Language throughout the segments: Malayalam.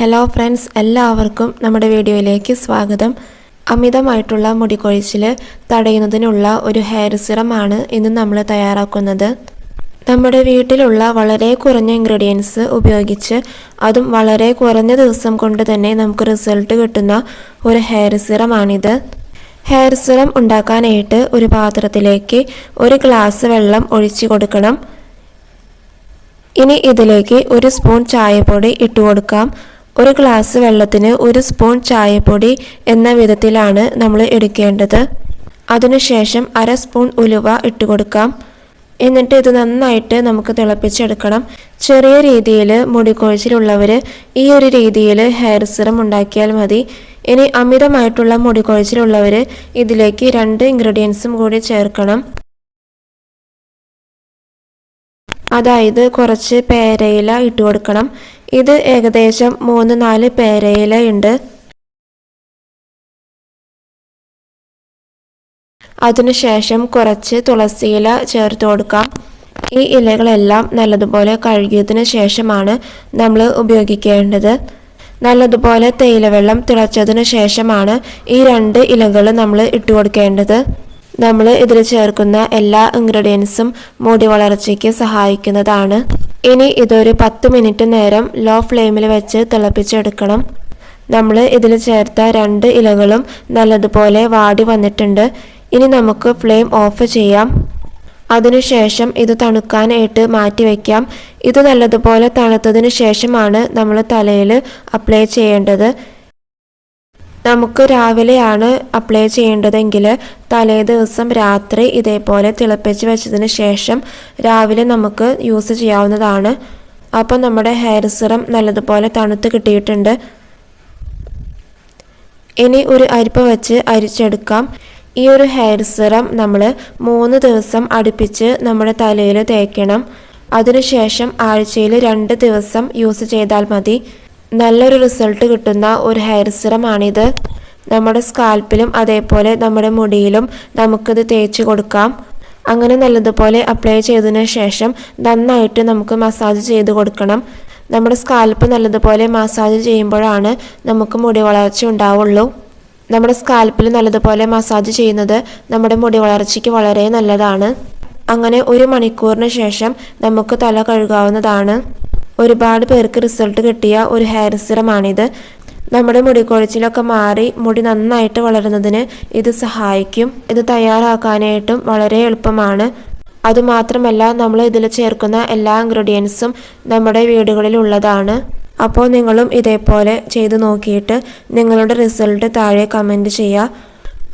ഹലോ ഫ്രണ്ട്സ് എല്ലാവർക്കും നമ്മുടെ വീഡിയോയിലേക്ക് സ്വാഗതം. അമിതമായിട്ടുള്ള മുടികൊഴിച്ചിൽ തടയുന്നതിനുള്ള ഒരു ഹെയർ സിറമാണ് ഇന്ന് നമ്മൾ തയ്യാറാക്കുന്നത്. നമ്മുടെ വീട്ടിലുള്ള വളരെ കുറഞ്ഞ ഇൻഗ്രീഡിയൻസ് ഉപയോഗിച്ച് അതും വളരെ കുറഞ്ഞ ദിവസം കൊണ്ട് തന്നെ നമുക്ക് റിസൾട്ട് കിട്ടുന്ന ഒരു ഹെയർ സിറമാണിത് ഹെയർ സിറം ഉണ്ടാക്കാനായിട്ട് ഒരു പാത്രത്തിലേക്ക് ഒരു ഗ്ലാസ് വെള്ളം ഒഴിച്ചു കൊടുക്കണം. ഇനി ഇതിലേക്ക് ഒരു സ്പൂൺ ചായപ്പൊടി ഇട്ട് കൊടുക്കാം. ഒരു ഗ്ലാസ് വെള്ളത്തിന് ഒരു സ്പൂൺ ചായപ്പൊടി എന്ന വിധത്തിലാണ് നമ്മൾ എടുക്കേണ്ടത്. അതിനുശേഷം അര സ്പൂൺ ഉലുവ ഇട്ട് കൊടുക്കാം. എന്നിട്ട് ഇത് നന്നായിട്ട് നമുക്ക് തിളപ്പിച്ചെടുക്കണം. ചെറിയ രീതിയിൽ മുടിക്കൊഴിച്ചിലുള്ളവർ ഈ ഒരു രീതിയിൽ ഹെയർ സിറം ഉണ്ടാക്കിയാൽ മതി. ഇനി അമിതമായിട്ടുള്ള മുടിക്കൊഴിച്ചിലുള്ളവർ ഇതിലേക്ക് രണ്ട് ഇൻഗ്രീഡിയൻസും കൂടി ചേർക്കണം. അതായത് കുറച്ച് പേരയില ഇട്ട് കൊടുക്കണം. ഇത് ഏകദേശം മൂന്ന് നാല് പേരയില ഉണ്ട്. അതിനുശേഷം കുറച്ച് തുളസിയില ചേർത്ത് കൊടുക്കാം. ഈ ഇലകളെല്ലാം നല്ലതുപോലെ കഴുകിയതിന് ശേഷമാണ് നമ്മൾ ഉപയോഗിക്കേണ്ടത്. നല്ലതുപോലെ തേയിലവെള്ളം തിളച്ചതിന് ശേഷമാണ് ഈ രണ്ട് ഇലകൾ നമ്മൾ ഇട്ട് കൊടുക്കേണ്ടത്. നമ്മൾ ഇതിൽ ചേർക്കുന്ന എല്ലാ ഇൻഗ്രീഡിയൻസും മുടി വളർച്ചയ്ക്ക് സഹായിക്കുന്നതാണ്. ഇനി ഇതൊരു പത്ത് മിനിറ്റ് നേരം ലോ ഫ്ലെയിമിൽ വെച്ച് തിളപ്പിച്ചെടുക്കണം. നമ്മൾ ഇതിൽ ചേർത്ത രണ്ട് ഇലകളും നല്ലതുപോലെ വാടി വന്നിട്ടുണ്ട്. ഇനി നമുക്ക് ഫ്ലെയിം ഓഫ് ചെയ്യാം. അതിനുശേഷം ഇത് തണുക്കാനായിട്ട് മാറ്റി വയ്ക്കാം ഇത് നല്ലതുപോലെ തണുത്തതിന് ശേഷമാണ് നമ്മൾ തലയിൽ അപ്ലൈ ചെയ്യേണ്ടത്. നമുക്ക് രാവിലെയാണ് അപ്ലൈ ചെയ്യേണ്ടതെങ്കിൽ തലേ ദിവസം രാത്രി ഇതേപോലെ തിളപ്പിച്ച് വെച്ചതിന് ശേഷം രാവിലെ നമുക്ക് യൂസ് ചെയ്യാവുന്നതാണ്. അപ്പോൾ നമ്മുടെ ഹെയർ സിറം നല്ലതുപോലെ തണുത്ത് കിട്ടിയിട്ടുണ്ട്. ഇനി ഒരു അരിപ്പ വെച്ച് അരിച്ചെടുക്കാം. ഈ ഒരു ഹെയർ സിറം നമ്മൾ മൂന്ന് ദിവസം അടുപ്പിച്ച് നമ്മുടെ തലയിൽ തേക്കണം. അതിനുശേഷം ആഴ്ചയിൽ രണ്ട് ദിവസം യൂസ് ചെയ്താൽ മതി. നല്ലൊരു റിസൾട്ട് കിട്ടുന്ന ഒരു ഹെയർ സിറമാണിത്. നമ്മുടെ സ്കാൽപ്പിലും അതേപോലെ നമ്മുടെ മുടിയിലും നമുക്കിത് തേച്ച് കൊടുക്കാം. അങ്ങനെ നല്ലതുപോലെ അപ്ലൈ ചെയ്തതിന് ശേഷം നന്നായിട്ട് നമുക്ക് മസാജ് ചെയ്ത് കൊടുക്കണം. നമ്മുടെ സ്കാൽപ്പ് നല്ലതുപോലെ മസാജ് ചെയ്യുമ്പോഴാണ് നമുക്ക് മുടി വളർച്ച ഉണ്ടാവുള്ളൂ. നമ്മുടെ സ്കാൽപ്പിൽ നല്ലതുപോലെ മസാജ് ചെയ്യുന്നത് നമ്മുടെ മുടി വളർച്ചയ്ക്ക് വളരെ നല്ലതാണ്. അങ്ങനെ ഒരു മണിക്കൂറിന് ശേഷം നമുക്ക് തല കഴുകാവുന്നതാണ്. ഒരുപാട് പേർക്ക് റിസൾട്ട് കിട്ടിയ ഒരു ഹെയർ സിറമാണിത് നമ്മുടെ മുടി കൊഴിച്ചിലൊക്കെ മാറി മുടി നന്നായിട്ട് വളരുന്നതിന് ഇത് സഹായിക്കും. ഇത് തയ്യാറാക്കാനായിട്ടും വളരെ എളുപ്പമാണ്. അതുമാത്രമല്ല നമ്മൾ ഇതിൽ ചേർക്കുന്ന എല്ലാ ഇൻഗ്രീഡിയൻസും നമ്മുടെ വീടുകളിൽ ഉള്ളതാണ്. അപ്പോൾ നിങ്ങളും ഇതേപോലെ ചെയ്തു നോക്കിയിട്ട് നിങ്ങളുടെ റിസൾട്ട് താഴെ കമന്റ് ചെയ്യുക.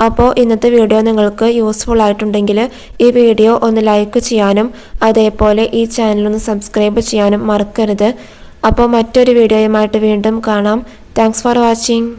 അപ്പോൾ ഇന്നത്തെ വീഡിയോ നിങ്ങൾക്ക് യൂസ്ഫുൾ ആയിട്ടുണ്ടെങ്കിൽ ഈ വീഡിയോ ഒന്ന് ലൈക്ക് ചെയ്യാനും അതേപോലെ ഈ ചാനലൊന്ന് സബ്സ്ക്രൈബ് ചെയ്യാനും മറക്കരുത്. അപ്പോൾ മറ്റൊരു വീഡിയോയുമായിട്ട് വീണ്ടും കാണാം. Thanks for watching